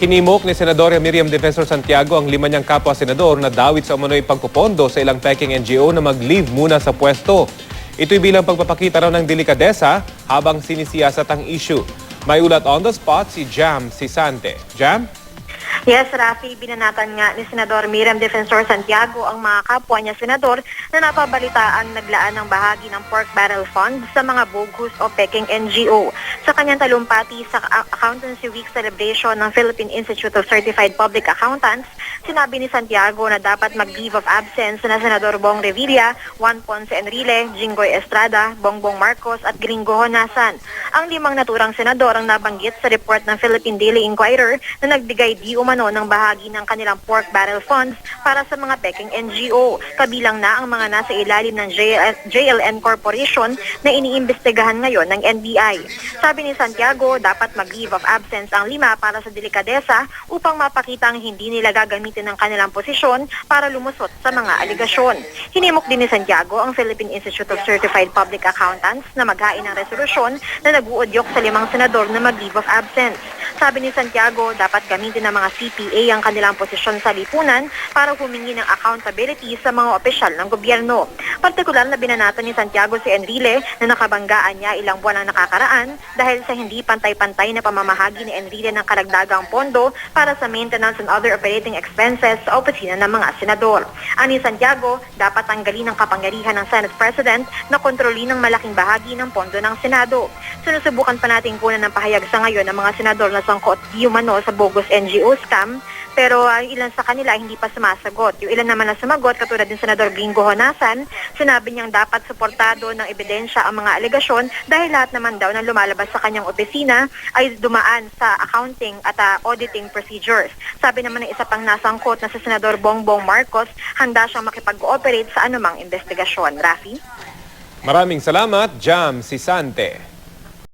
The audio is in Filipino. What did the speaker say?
Hinimok ni Senadora Miriam Defensor Santiago ang lima niyang kapwa-senador na dawit sa umano'y pagpupondo sa ilang peking NGO na mag-leave muna sa pwesto. Ito'y bilang pagpapakita raw ng delikadesa habang sinisiyasat ang issue. May ulat on the spot si Jam Sisante. Jam? Yes, Rafi, binanatan nga ni Senador Miriam Defensor Santiago ang mga kapwa niya senador na napabalitaan naglaan ng bahagi ng pork barrel fund sa mga bogus o peking NGO. Sa kanyang talumpati sa Accountancy Week celebration ng Philippine Institute of Certified Public Accountants, sinabi ni Santiago na dapat mag-leave of absence na Senador Bong Revilla, Juan Ponce Enrile, Jinggoy Estrada, Bongbong Marcos at Gringo Honasan. Ang limang naturang senador ang nabanggit sa report ng Philippine Daily Inquirer na nagbigay di umano ng bahagi ng kanilang pork barrel funds para sa mga peking NGO. Kabilang na ang mga nasa ilalim ng JL, JLN Corporation na iniimbestigahan ngayon ng NBI. Sabi ni Santiago, dapat mag-leave of absence ang lima para sa delikadesa upang mapakita ang hindi nila gagamitin ng kanilang posisyon para lumusot sa mga aligasyon. Hinimok din ni Santiago ang Philippine Institute of Certified Public Accountants na maghain ng resolusyon na nag-uudyok sa limang senador na mag-leave of absence. Sabi ni Santiago, dapat gamitin ng mga CPA ang kanilang posisyon sa lipunan para humingi ng accountability sa mga opisyal ng gobyerno. Partikular na binanatan ni Santiago si Enrile na nakabanggaan niya ilang buwan ang nakakaraan dahil sa hindi pantay-pantay na pamamahagi ni Enrile ng karagdagang pondo para sa maintenance and other operating expenses sa opisina ng mga senador. Ani Santiago, dapat tanggalin ang kapangyarihan ng Senate President na kontrolin ng malaking bahagi ng pondo ng Senado. Sinusubukan pa nating kunan ng pahayag sa ngayon ng mga senador na sangkot di umano sa bogus NGO scam pero yung ilan sa kanila hindi pa sumasagot. Yung ilan naman na sumagot, katulad din Senador Gingo Honasan, sinabi niyang dapat suportado ng ebidensya ang mga alegasyon dahil lahat naman daw na lumalabas sa kanyang opisina ay dumaan sa accounting at ah, auditing procedures. Sabi naman ng isa pang nasangkot na si Senador Bongbong Marcos, handa siyang makipag-cooperate sa anumang investigasyon. Rafi? Maraming salamat, Jam Sisante.